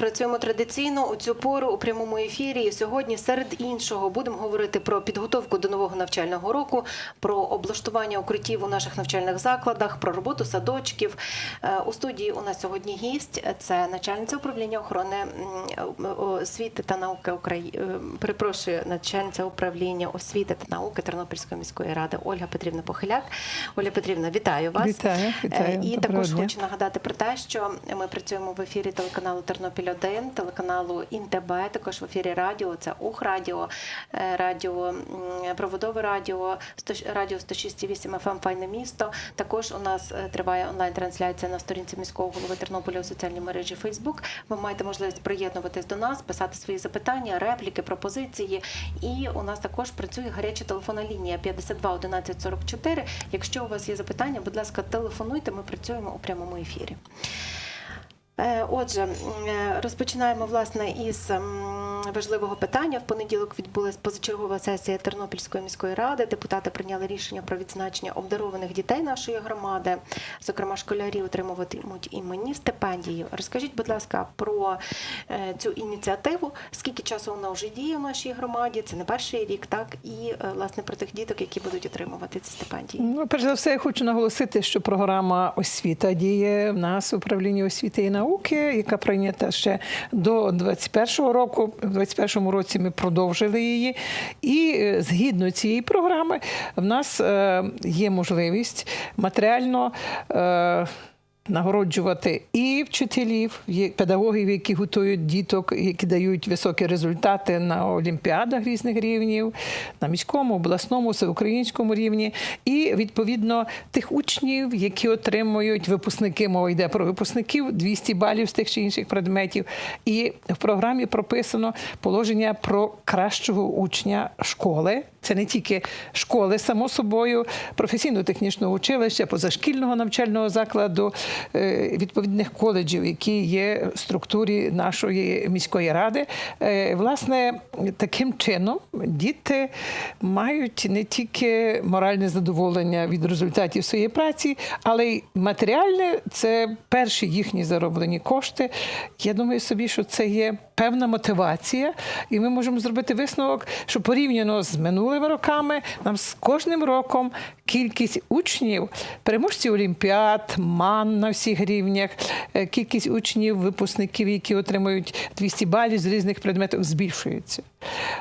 працюємо традиційно у цю пору у прямому ефірі. І сьогодні, серед іншого, будемо говорити про підготовку до нового навчального року, про облаштування укриттів у наших навчальних закладах, про роботу садочків. Е, У студії у нас сьогодні гість. Це начальниця управління охорони освіти та науки України. Перепрошую, начальниця управління освіти та науки Тернопільської міської ради Ольга Петрівна Похиляк. Оля Петрівна, вітаю вас. Вітаю, вітаю. Е, І Доброго також дня. хочу нагадати про те, що ми працюємо в ефірі телеканалу Тернопіль 1 телеканалу ІНТБ, також в ефірі радіо. Це Ух Радіо, е, радіо Проводове радіо, 100 радіо 106,8 FM Файне місто. Також у нас е, триває онлайн-трансляція на сторінці міського голови Тернополя у соціальній мережі Facebook. Ви маєте можливість приєднуватись до нас, писати свої запитання, репліки, пропозиції. І у нас також працює гаряча телефонна лінія 52 11 44. Якщо у вас є запитання, будь ласка, телефонуйте. Ми працюємо у прямому ефірі. Е, Отже, е, розпочинаємо власне із важливого питання. В понеділок відбулася позачергова сесія Тернопільської міської ради. Депутати прийняли рішення про відзначення обдарованих дітей нашої громади. Зокрема, школярі отримуватимуть іменні стипендії. Розкажіть, будь ласка, про е, цю ініціативу. Скільки часу вона вже діє в нашій громаді? Це не перший рік, так і власне про тих діток, які будуть отримувати ці стипендії. Ну, перш за все, я хочу наголосити, що програма освіта діє в нас в управлінні освіти і науки, яка прийнята ще до 21-го року. В 21-му році ми продовжили її. І е, згідно цієї програми, в нас е, є можливість матеріально. Нагороджувати і вчителів, і педагогів, які готують діток, які дають високі результати на олімпіадах різних рівнів, на міському, обласному, всеукраїнському рівні, і відповідно тих учнів, які отримують випускники, мова йде про випускників 200 балів з тих чи інших предметів. І в програмі прописано положення про кращого учня школи. Це не тільки школи, само собою, професійно-технічного училища, позашкільного навчального закладу, е, відповідних коледжів, які є в структурі нашої міської ради. Е, Власне, таким чином діти мають не тільки моральне задоволення від результатів своєї праці, але й матеріальне це перші їхні зароблені кошти. Я думаю собі, що це є певна мотивація, і ми можемо зробити висновок, що порівняно з минулими роками, нам з кожним роком кількість учнів, переможців олімпіад, ман на всіх рівнях, е, кількість учнів, випускників, які отримують 200 балів з різних предметів, збільшується.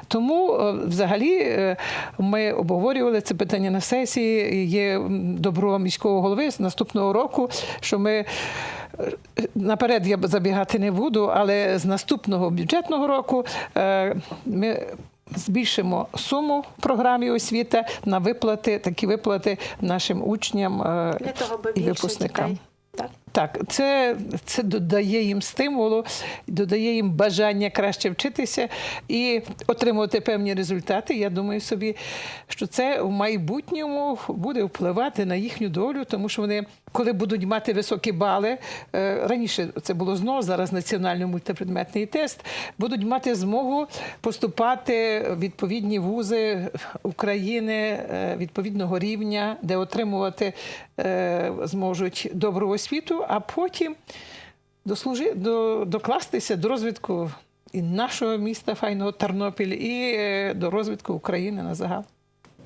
Тому, е, взагалі, е, ми обговорювали це питання на сесії. Є добро міського голови з наступного року, що ми. Наперед я забігати не буду, але з наступного бюджетного року е, ми збільшимо суму в програмі освіта на виплати, такі виплати нашим учням е, Для того, і випускникам. дітей. Так. Так, це, це додає їм стимулу, додає їм бажання краще вчитися і отримувати певні результати. Я думаю собі, що це в майбутньому буде впливати на їхню долю, тому що вони, коли будуть мати високі бали, е, раніше це було знову, зараз національний мультипредметний тест, будуть мати змогу поступати в відповідні вузи України е, відповідного рівня, де отримувати е, зможуть добру освіту, а потім дослужи, до, докластися до розвитку і нашого міста файного Тернопіль, і до розвитку України на загал.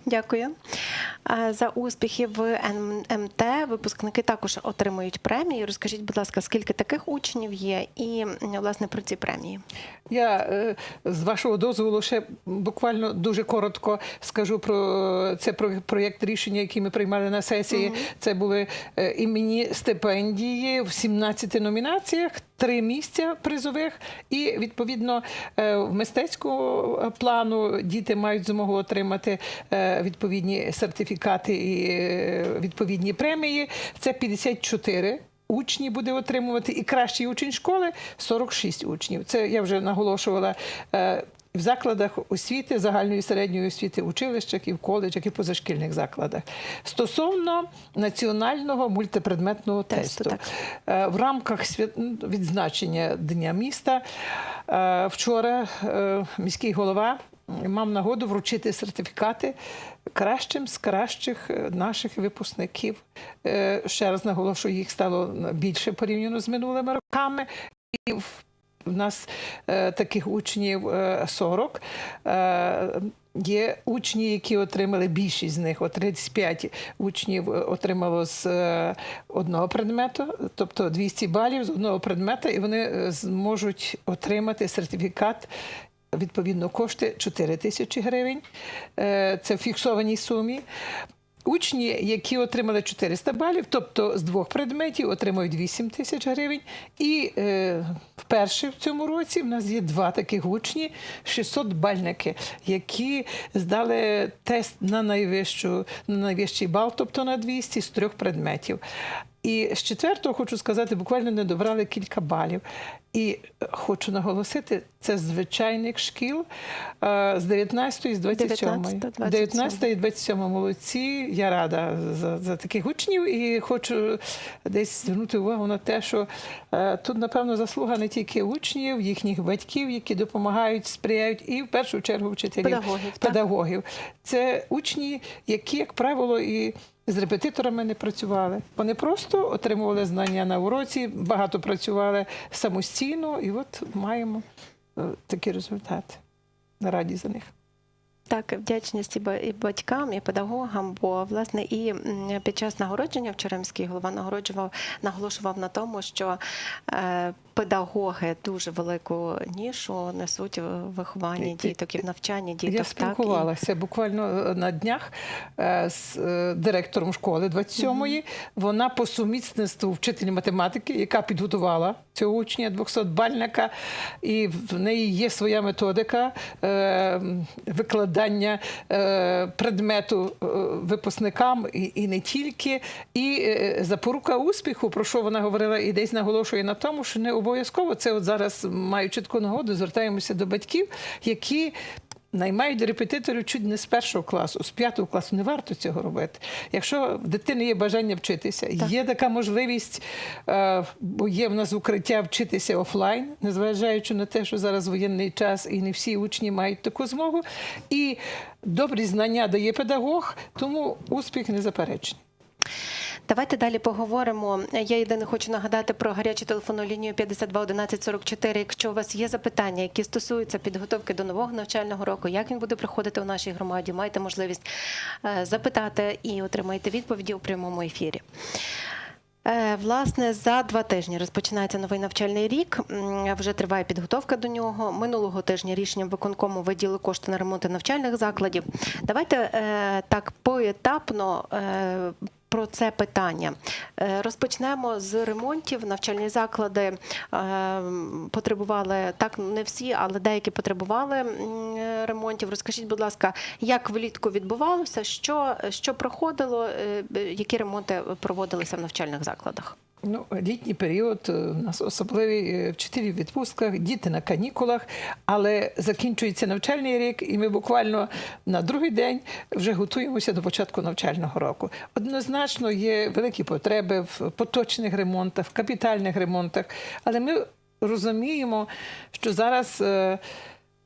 Дякую. Е, За успіхи в НМТ випускники також отримують премії. Розкажіть, будь ласка, скільки таких учнів є, і власне про ці премії. Я е, з вашого дозволу ще буквально дуже коротко скажу про це про проєкт рішення, який ми приймали на сесії. Це були е, іменні стипендії в 17 номінаціях, три місця призових, і відповідно е, в мистецькому плану діти мають змогу отримати е, відповідні сертифікати і е, відповідні премії. Це 54 учні буде отримувати, і кращий учень школи 46 учнів. Це я вже наголошувала. В закладах освіти, загальної середньої освіти, училищах і в коледжах, і в позашкільних закладах. Стосовно національного мультипредметного Тесту, тесту. Е, в рамках ну, відзначення Дня міста е, вчора е, міський голова мав нагоду вручити сертифікати кращим з кращих наших випускників. Ще раз наголошую, їх стало більше порівняно з минулими роками. І в У нас е, таких учнів е, 40. Е, Є учні, які отримали більшість з них, от 35 учнів е, отримало з е, одного предмету, тобто 200 балів з одного предмета, і вони е, зможуть отримати сертифікат. Відповідно, кошти 4 тисячі гривень. Це в фіксованій сумі. Учні, які отримали 400 балів, тобто з двох предметів, отримують 8 тисяч гривень. І е, вперше в цьому році в нас є два таких учні, 600 бальники, які здали тест на найвищу, на найвищий бал, тобто на 200 з трьох предметів. І з четвертого хочу сказати, буквально не добрали кілька балів. І е, хочу наголосити, це звичайних шкіл е, з 19 і з 27. 19, 27. 19 і 27 молодці. Я рада за, за таких учнів і хочу десь звернути увагу на те, що е, тут, напевно, заслуга не тільки учнів, їхніх батьків, які допомагають, сприяють, і в першу чергу вчителів, Педагогів, педагогів. Це учні, які, як правило, і з репетиторами не працювали. Вони просто отримували знання на уроці, багато працювали самостійно, і от маємо е, такі результати. На Раді за них. Так, вдячність і батькам, і педагогам, бо власне і під час нагородження вчора міський голова нагороджував, наголошував на тому, що е, педагоги дуже велику нішу несуть в вихованні діток і в навчанні діток. Я так, і- спілкувалася буквально е, на днях е, з е, директором школи 27-ї. Вона по сумісництву вчитель математики, яка підготувала цього учня 200-бальника, і в неї є своя методика викладання предмету випускникам і, не тільки. І запорука успіху, про що вона говорила, і десь наголошує на тому, що не обов'язково це от зараз маю чітку нагоду, звертаємося до батьків, які. Наймають репетиторів чуть не з першого класу, з п'ятого класу. Не варто цього робити. Якщо в дитини є бажання вчитися, є така можливість, е, бо є в нас укриття вчитися офлайн, незважаючи на те, що зараз воєнний час і не всі учні мають таку змогу. І добрі знання дає педагог, тому успіх незаперечний. Давайте далі поговоримо. Я єдине хочу нагадати про гарячу телефонну лінію 52 11 44. Якщо у вас є запитання, які стосуються підготовки до нового навчального року, як він буде проходити у нашій громаді, маєте можливість е, запитати і отримаєте відповіді у прямому ефірі. Е, Власне, за два тижні розпочинається новий навчальний рік. Вже триває підготовка до нього. Минулого тижня рішенням виконкому виділи кошти на ремонти навчальних закладів. Давайте е, так поетапно. Про це питання Е, розпочнемо з ремонтів. Навчальні заклади е, потребували так, не всі, але деякі потребували ремонтів. Розкажіть, будь ласка, як влітку відбувалося, що, що проходило, е, які ремонти проводилися в навчальних закладах? Ну, літній період е, у нас особливий е, вчителі в відпустках, діти на канікулах, але закінчується навчальний рік, і ми буквально на другий день вже готуємося до початку навчального року. Однозначно є великі потреби в поточних ремонтах, в капітальних ремонтах, але ми розуміємо, що зараз.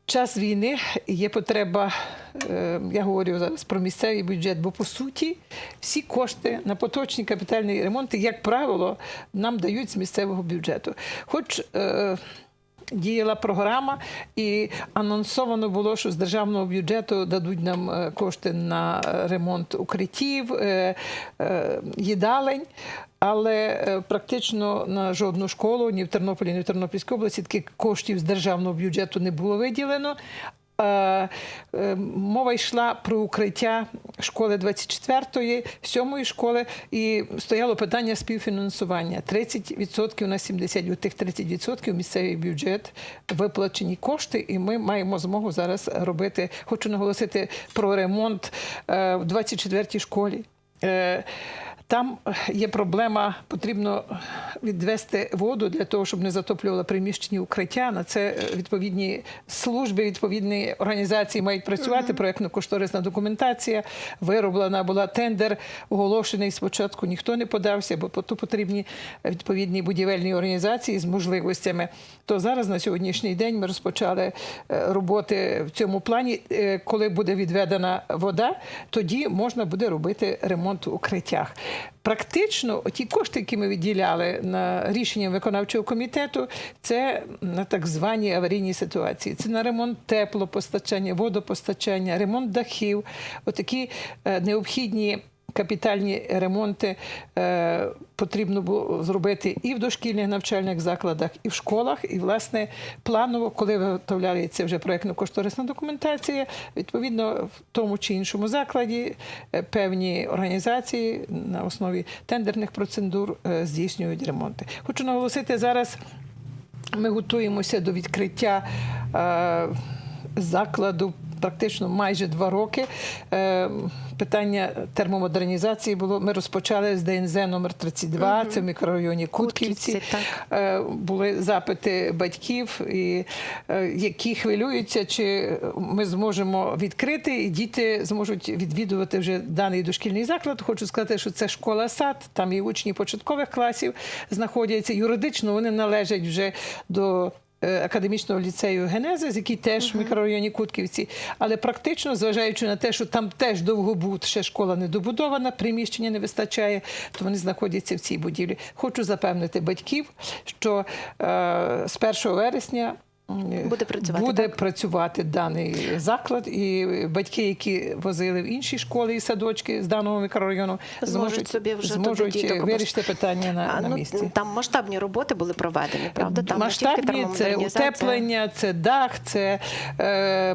Час війни є потреба, е, я говорю зараз про місцевий бюджет, бо по суті всі кошти на поточні капітальні ремонти, як правило, нам дають з місцевого бюджету. Хоч е, діяла програма, і анонсовано було, що з державного бюджету дадуть нам е, кошти на е, ремонт укриттів, е, їдалень. Але практично на жодну школу ні в Тернополі, ні в Тернопільській області таких коштів з державного бюджету не було виділено. Е, е, Мова йшла про укриття школи 24-ї, 7-ї школи, і стояло питання співфінансування. 30% на 70%. У тих 30% місцевий бюджет виплачені кошти, і ми маємо змогу зараз робити. Хочу наголосити про ремонт е, в 24-й школі. Е, Там є проблема, потрібно відвести воду для того, щоб не затоплювало приміщені укриття. На це е, відповідні служби, відповідні організації мають працювати. Проєктно-кошторисна документація вироблена була. Тендер оголошений спочатку. Ніхто не подався, бо тут потрібні відповідні будівельні організації з можливостями. То зараз на сьогоднішній день ми розпочали е, роботи в цьому плані. Е, Коли буде відведена вода, тоді можна буде робити ремонт у укриттях. Практично ті кошти, які ми відділяли на рішення виконавчого комітету, це на так звані аварійні ситуації. Це на ремонт теплопостачання, водопостачання, ремонт дахів, отакі е, необхідні. Капітальні ремонти е, потрібно було зробити і в дошкільних навчальних закладах, і в школах. І, власне, планово, коли виготовляється вже проєктно-кошторисна документація, відповідно, в тому чи іншому закладі е, певні організації на основі тендерних процедур е, здійснюють ремонти. Хочу наголосити зараз. Ми готуємося до відкриття е, закладу практично майже два роки. Е, питання термомодернізації було. Ми розпочали з ДНЗ номер 32, це в мікрорайоні Кутківці. Кутківці, так. Е, були запити батьків, і, е, які хвилюються, чи ми зможемо відкрити, і діти зможуть відвідувати вже даний дошкільний заклад. Хочу сказати, що це школа-сад, там і учні початкових класів знаходяться. Юридично вони належать вже до. Е, Академічного ліцею Генезис, який теж в мікрорайоні Кутківці, але практично, зважаючи на те, що там теж довгобуд, ще школа не добудована, приміщення не вистачає, то вони знаходяться в цій будівлі. Хочу запевнити батьків, що е, з 1 вересня. Буде працювати, буде так? працювати даний заклад, і батьки, які возили в інші школи і садочки з даного мікрорайону, Зможуть собі вже зможуть діток вирішити питання на, А, на ну, місці. Там масштабні роботи були проведені, правда? Там Масштабні це утеплення, це дах, це е,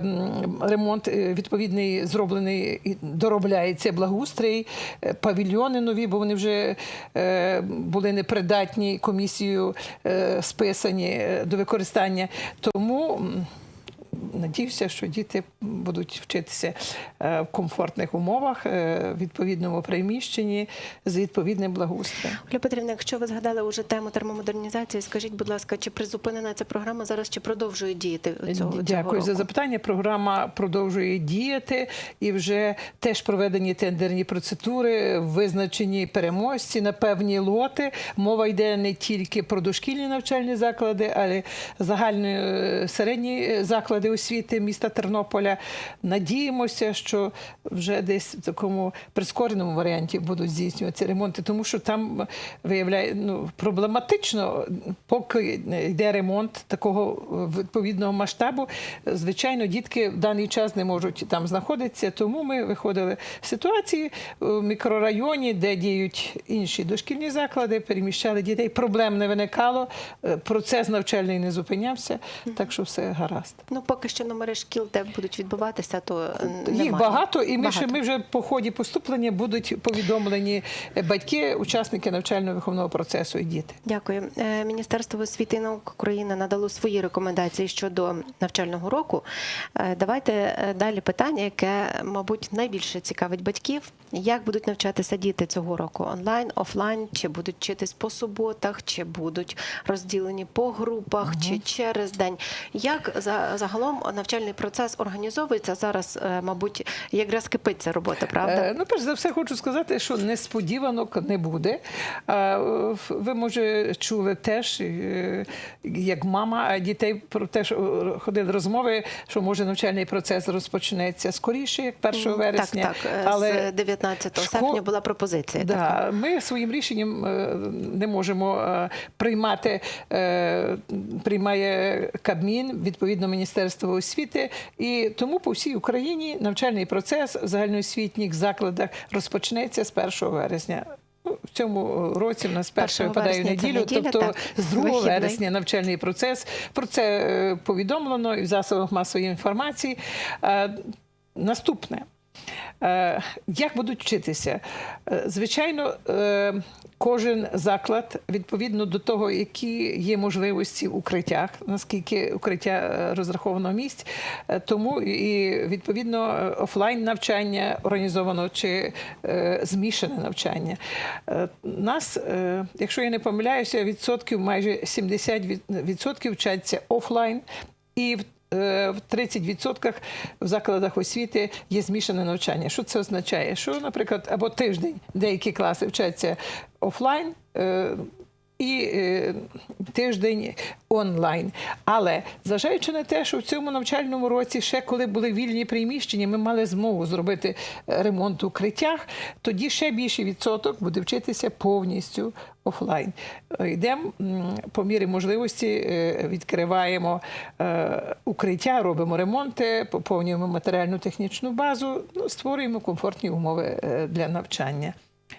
ремонт е, відповідний зроблений і доробляється благоустрій, е, павільйони нові, бо вони вже е, були непридатні комісією е, списані е, до використання. Тому. М, Надіюся, що діти будуть вчитися е, в комфортних умовах, е, в відповідному приміщенні з відповідним благоустроєм. Оля Петрівна, якщо ви згадали уже тему термомодернізації, скажіть, будь ласка, чи призупинена ця програма зараз, чи продовжує діяти цього, Дякую цього за запитання. Програма продовжує діяти і вже теж проведені тендерні процедури, визначені переможці на певні лоти. Мова йде не тільки про дошкільні навчальні заклади, але загальні е, середні е, заклади освіти міста Тернополя. Надіємося, що вже десь в такому прискореному варіанті будуть здійснюватися ремонти, тому що там виявляє ну, проблематично, поки йде ремонт такого відповідного масштабу. Звичайно, дітки в даний час не можуть там знаходитися. Тому ми виходили з ситуації в мікрорайоні, де діють інші дошкільні заклади, переміщали дітей. Проблем не виникало, е, процес навчальний не зупинявся, так що все гаразд. Поки що номери шкіл, де будуть відбуватися, то е, Їх багато, і ми ще Багато. ми вже по ході поступлення будуть повідомлені батьки, учасники навчально-виховного процесу і діти. Дякую. Е, Міністерство освіти і науки України надало свої рекомендації щодо навчального року. Е, Давайте е, далі питання, яке, мабуть, найбільше цікавить батьків. Як будуть навчатися діти цього року онлайн, офлайн? Чи будуть вчитись по суботах, чи будуть розділені по групах, угу. чи через день? Як загалом навчальний процес організовується зараз? Е, мабуть, якраз кипиться робота, правда? Е, ну, перш за все, хочу сказати, що несподіванок не буде. Ви, може, чули теж, е, як мама дітей про те, що ходили розмови, що може навчальний процес розпочнеться скоріше, як 1 вересня, так, так, але 19 15 Школ... серпня була пропозиція. Да. Ми своїм рішенням е, не можемо е, приймати, е, приймає Кабмін, відповідно Міністерство освіти, і тому по всій Україні навчальний процес в загальноосвітніх закладах розпочнеться з 1 вересня. Ну, в цьому році в нас перше випадає неділю, неділя, тобто так, з 2 вихідний. вересня навчальний процес. Про це повідомлено і в засобах масової інформації. Наступне Е, Як будуть вчитися? Е, Звичайно, е, кожен заклад відповідно до того, які є можливості в укриттях, наскільки укриття розраховано місць, тому і відповідно офлайн навчання організовано чи змішане навчання. Нас, якщо я не помиляюся, відсотків майже 70% від- відсотків вчаться офлайн і в е, 30% в закладах освіти є змішане навчання. Що це означає? Що, наприклад, або тиждень деякі класи вчаться офлайн. е, і е, тиждень онлайн. Але зважаючи на те, що в цьому навчальному році, ще коли були вільні приміщення, ми мали змогу зробити ремонт в укриттях, тоді ще більший відсоток буде вчитися повністю офлайн. Е, Йдемо по мірі можливості, е, відкриваємо е, укриття, робимо ремонти, поповнюємо матеріальну технічну базу, ну, створюємо комфортні умови для навчання.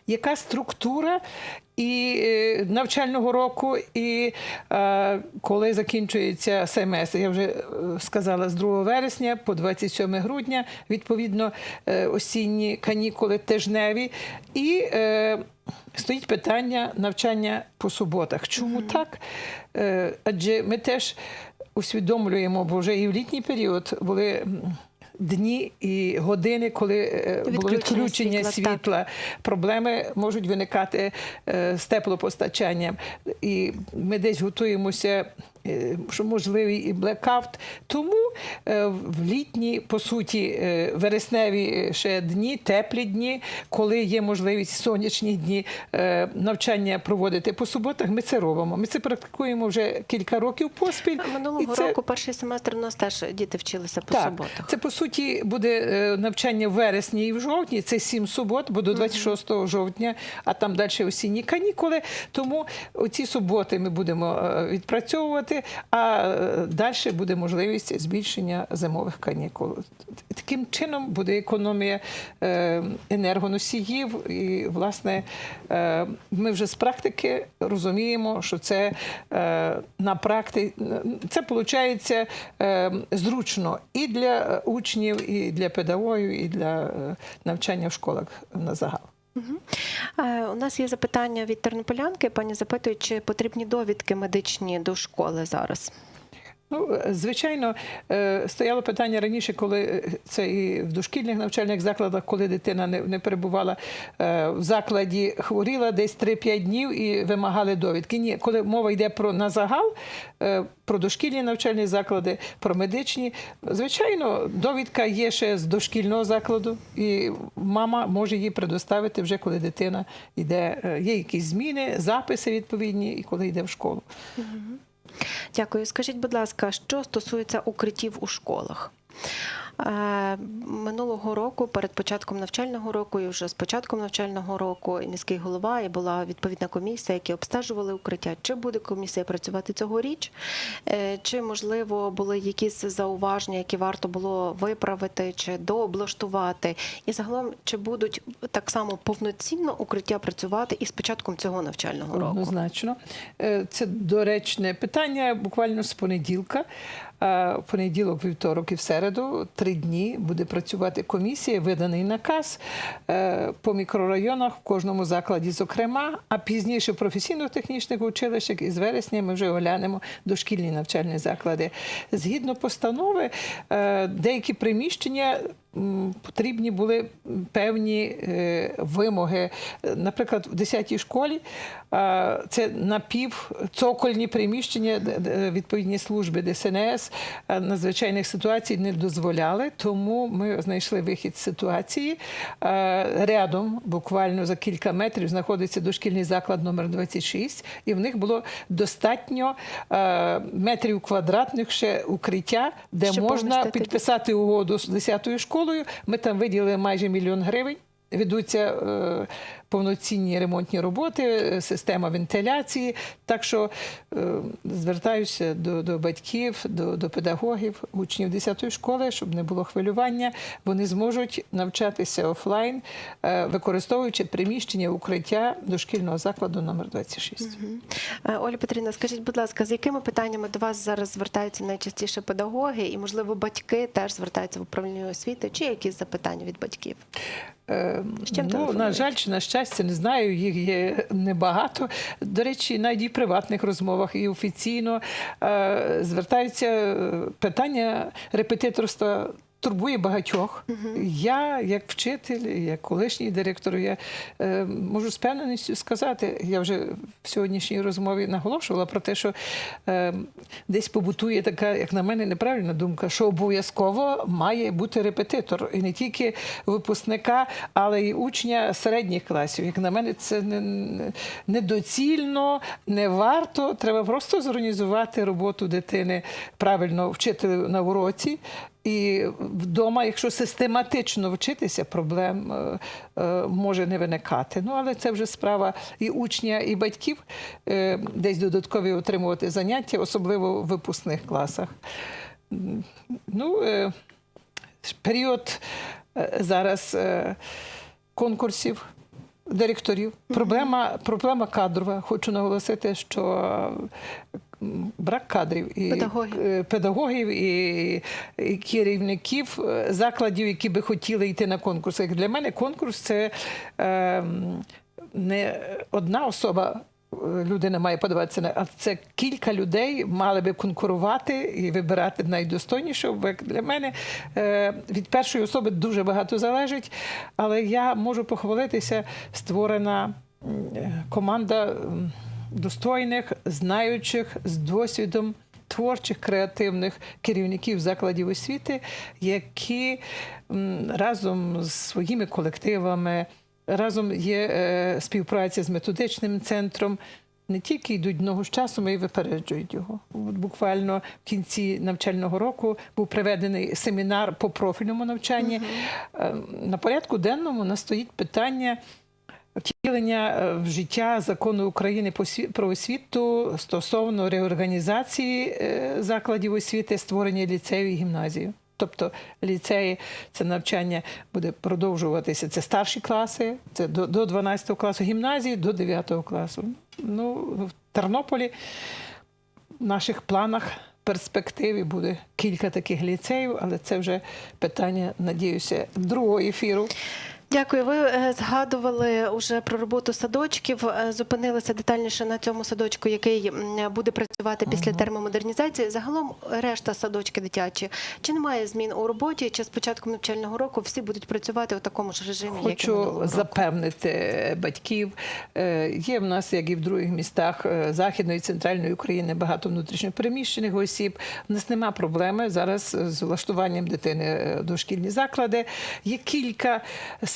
Яка структура і навчального року, і е, коли закінчується семестр? Я вже сказала з 2 вересня по 27 грудня, відповідно, осінні канікули тижневі. І стоїть питання навчання по суботах. Чому так? Е, адже ми теж усвідомлюємо, бо вже і в літній період були. Дні і години, коли е, було Відключення відключення світла, світла, проблеми можуть виникати е, з теплопостачанням. І ми десь готуємося, що можливий і блекаут. Тому е, в літні, по суті, е, вересневі ще дні, теплі дні, коли є можливість сонячні дні е, навчання проводити по суботах, ми це робимо. Ми це практикуємо вже кілька років поспіль. Минулого І це- року перший семестр у нас теж діти вчилися по так, суботах. Це по суті буде е, навчання в вересні і в жовтні. Це сім субот, бо до 26 жовтня, а там далі осінні канікули. Тому оці суботи ми будемо е, відпрацьовувати, а далі буде можливість збільшення зимових канікул. Таким чином буде економія е, енергоносіїв. І, власне, е, ми вже з практики розуміємо, що це е, на практиці це виходить зручно і для е, учнів, і для педагогів, і для е, навчання в школах на загал. Е, У нас є запитання від тернополянки. Пані запитує, чи потрібні довідки медичні до школи зараз. Ну, звичайно, е, стояло питання раніше, коли е, це і в дошкільних навчальних закладах, коли дитина не, перебувала е, в закладі, хворіла десь 3-5 днів і вимагали довідки. Ні, коли мова йде про на загал, про дошкільні навчальні заклади, про медичні, звичайно, довідка є ще з дошкільного закладу, і мама може її предоставити вже коли дитина йде. Є якісь зміни, записи відповідні, і коли йде в школу. Дякую. Скажіть, будь ласка, що стосується укриттів у школах? Е, Минулого року, перед початком навчального року, і вже з початком навчального року, і міський голова і була відповідна комісія, які обстежували укриття. Чи буде комісія працювати цьогоріч? Е, Чи можливо були якісь зауваження, які варто було виправити чи дооблаштувати? І загалом, чи будуть так само повноцінно укриття працювати і з початком цього навчального року? Однозначно. Е, Це доречне питання буквально з понеділка. В понеділок, вівторок і в середу три дні буде працювати комісія, виданий наказ е, по мікрорайонах в кожному закладі, зокрема, а пізніше в професійно-технічних училищах із вересня ми вже оглянемо дошкільні навчальні заклади. Згідно постанови, е, деякі приміщення потрібні були певні е, вимоги. Наприклад, в 10-й школі це напівцокольні приміщення, відповідні служби ДСНС надзвичайних ситуацій не дозволяли, тому ми знайшли вихід з ситуації. Рядом, буквально за кілька метрів, знаходиться дошкільний заклад номер 26, і в них було достатньо метрів квадратних ще укриття, де Щоб можна підписати угоду з 10-ю школою. Ми там виділили майже мільйон гривень. Ведуться е, повноцінні ремонтні роботи, е, система вентиляції. Так що е, звертаюся до, до батьків, до, до педагогів, учнів 10-ї школи, щоб не було хвилювання. Вони зможуть навчатися офлайн, використовуючи приміщення укриття дошкільного закладу номер 26. Е, Оля Петрівна, скажіть, будь ласка, з якими питаннями до вас зараз звертаються найчастіше педагоги, і, можливо, батьки теж звертаються в управління освіти, чи якісь запитання від батьків? Е, З чим ну, на жаль, чи на щастя, не знаю, їх є небагато. До речі, навіть і в приватних розмовах, і офіційно е, звертаються е, питання репетиторства. Турбує багатьох. Я, як вчитель, як колишній директор, я е, можу з певненістю сказати, я вже в сьогоднішній розмові наголошувала про те, що е, десь побутує така, як на мене, неправильна думка, що обов'язково має бути репетитор. І не тільки випускника, але й учня середніх класів. Як на мене, це не, не- недоцільно, не варто. Треба просто зорганізувати роботу дитини правильно вчителю на уроці. І вдома, якщо систематично вчитися, проблем е, е, може не виникати. Ну, але це вже справа і учня, і батьків е, десь додаткові отримувати заняття, особливо в випускних класах. Ну, період зараз конкурсів. Директорів. Проблема, проблема кадрова. Хочу наголосити, що брак кадрів і Педагогів. е, педагогів і, і керівників е, закладів, які би хотіли йти на конкурс. Як для мене конкурс це е, не одна особа. е, Людина має подаватися на а це кілька людей мали би конкурувати і вибирати найдостойнішого. Бо як для мене від першої особи дуже багато залежить, але я можу похвалитися, створена команда достойних, знаючих з досвідом творчих, креативних керівників закладів освіти, які разом з своїми колективами, разом є е, співпраця з методичним центром. Не тільки йдуть ногу з часом, й випереджують його. Буквально в кінці навчального року був проведений семінар по профільному навчанні. Е, На порядку денному у нас стоїть питання втілення е, в життя закону України про освіту стосовно реорганізації е, закладів освіти, створення ліцею і гімназію. Тобто ліцеї це навчання буде продовжуватися. Це старші класи, це до, до 12 класу, гімназії до 9 класу. Ну, в Тернополі в наших планах перспективі буде кілька таких ліцеїв, але це вже питання, надіюся, другого ефіру. Дякую. Ви е, згадували уже про роботу садочків. Е, Зупинилися детальніше на цьому садочку, який буде працювати після термомодернізації. Загалом решта садочки дитячі. Чи немає змін у роботі? Чи з початком навчального року всі будуть працювати у такому ж режимі, Хочу року? запевнити батьків. Е, Є в нас, як і в других містах Західної і Центральної України, багато внутрішньопереміщених осіб. У нас нема проблеми зараз з влаштуванням дитини в дошкільні заклади. Є кілька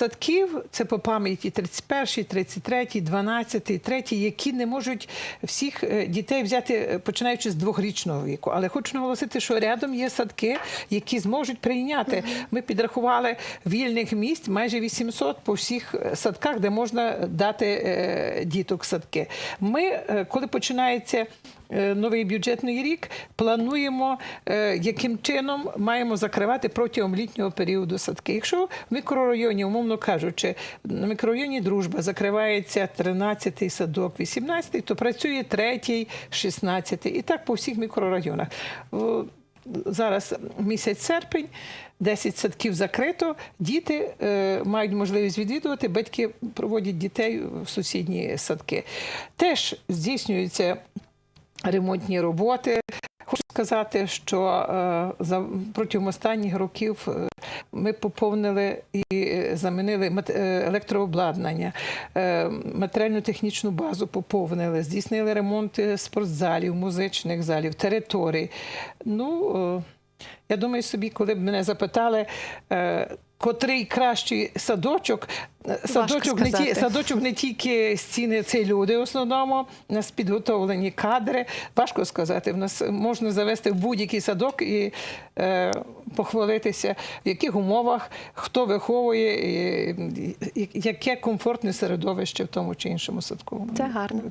садків, це по пам'яті 31, 33, 12, 3, які не можуть всіх е, дітей взяти, е, починаючи з двохрічного віку. Але хочу наголосити, що рядом є садки, які зможуть прийняти. Ми підрахували вільних місць майже 800 по всіх е, садках, де можна дати діток садки. Ми, коли починається новий бюджетний рік, плануємо, е, яким чином маємо закривати протягом літнього періоду садки. Якщо в мікрорайоні, умовно кажучи, на мікрорайоні дружба закривається 13-й садок, 18-й, то працює 3-й, 16-й. І так по всіх мікрорайонах. Зараз місяць серпень, 10 садків закрито. Діти е, мають можливість відвідувати, батьки проводять дітей в сусідні садки. Теж здійснюються ремонтні роботи. Хочу сказати, що е, за протягом останніх років е, ми поповнили і е, замінили електрообладнання, матеріально-технічну базу поповнили, здійснили ремонт е, спортзалів, музичних залів, територій. Ну, я думаю собі, коли б мене запитали, е, котрий кращий садочок, е, садочок не, ті, садочок не тільки стіни, це люди в основному, у нас підготовлені кадри. Важко сказати, в нас можна завести в будь-який садок і е, похвалитися, в яких умовах, хто виховує, і, і, яке комфортне середовище в тому чи іншому садку. Це гарно.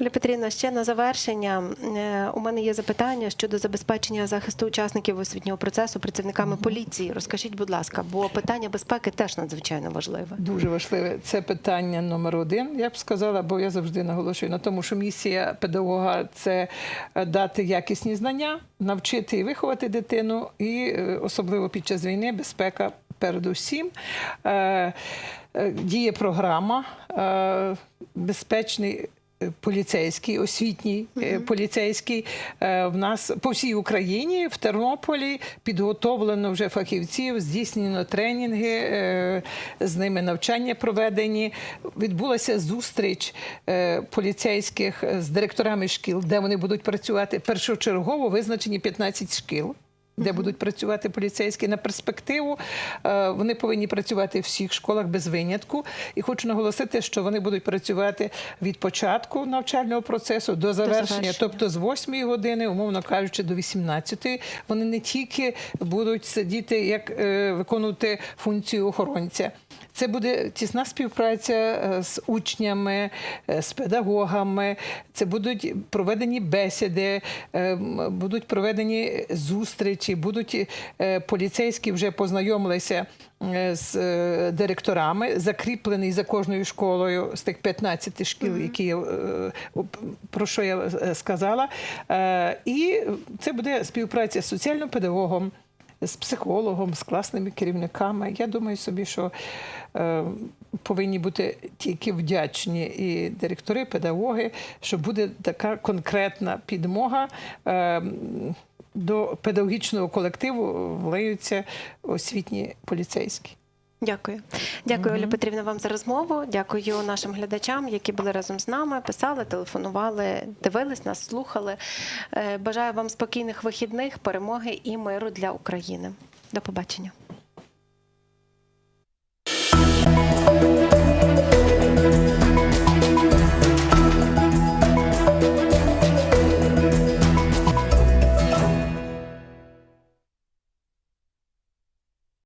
Оля Петрівна, ще на завершення е, у мене є запитання щодо забезпечення захисту учасників освітнього процесу працівниками поліції. Розкажіть, будь ласка, бо питання безпеки теж надзвичайно важливе. Дуже важливе це питання номер один. Я б сказала, бо я завжди наголошую на тому, що місія педагога це е, дати якісні знання, навчити і виховати дитину, і е, особливо під час війни безпека передусім. Е, Діє програма безпечний поліцейський, освітній е, поліцейський. Е, В нас по всій Україні в Тернополі підготовлено вже фахівців, здійснено тренінги, е, з ними навчання проведені. Відбулася зустріч поліцейських з директорами шкіл, де вони будуть працювати. Першочергово визначені 15 шкіл де будуть працювати поліцейські на перспективу. Е, Вони повинні працювати в всіх школах без винятку. І хочу наголосити, що вони будуть працювати від початку навчального процесу до завершення, завершення. тобто з 8 години, умовно кажучи, до 18. Вони не тільки будуть сидіти, як е, виконувати функцію охоронця. Це буде тісна співпраця е, з учнями, е, з педагогами. Це будуть проведені бесіди, е, будуть проведені зустрічі, будуть поліцейські вже познайомилися з директорами, закріплений за кожною школою з тих 15 шкіл, які я, про що я сказала. І це буде співпраця з соціальним педагогом з психологом, з класними керівниками. Я думаю собі, що е, повинні бути тільки вдячні і директори, і педагоги, що буде така конкретна підмога. Е, до педагогічного колективу влиються освітні поліцейські. Дякую, дякую, Оля Петрівна, вам за розмову. Дякую нашим глядачам, які були разом з нами. Писали, телефонували, дивились нас, слухали. Е, бажаю вам спокійних вихідних, перемоги і миру для України. До побачення. Thank you.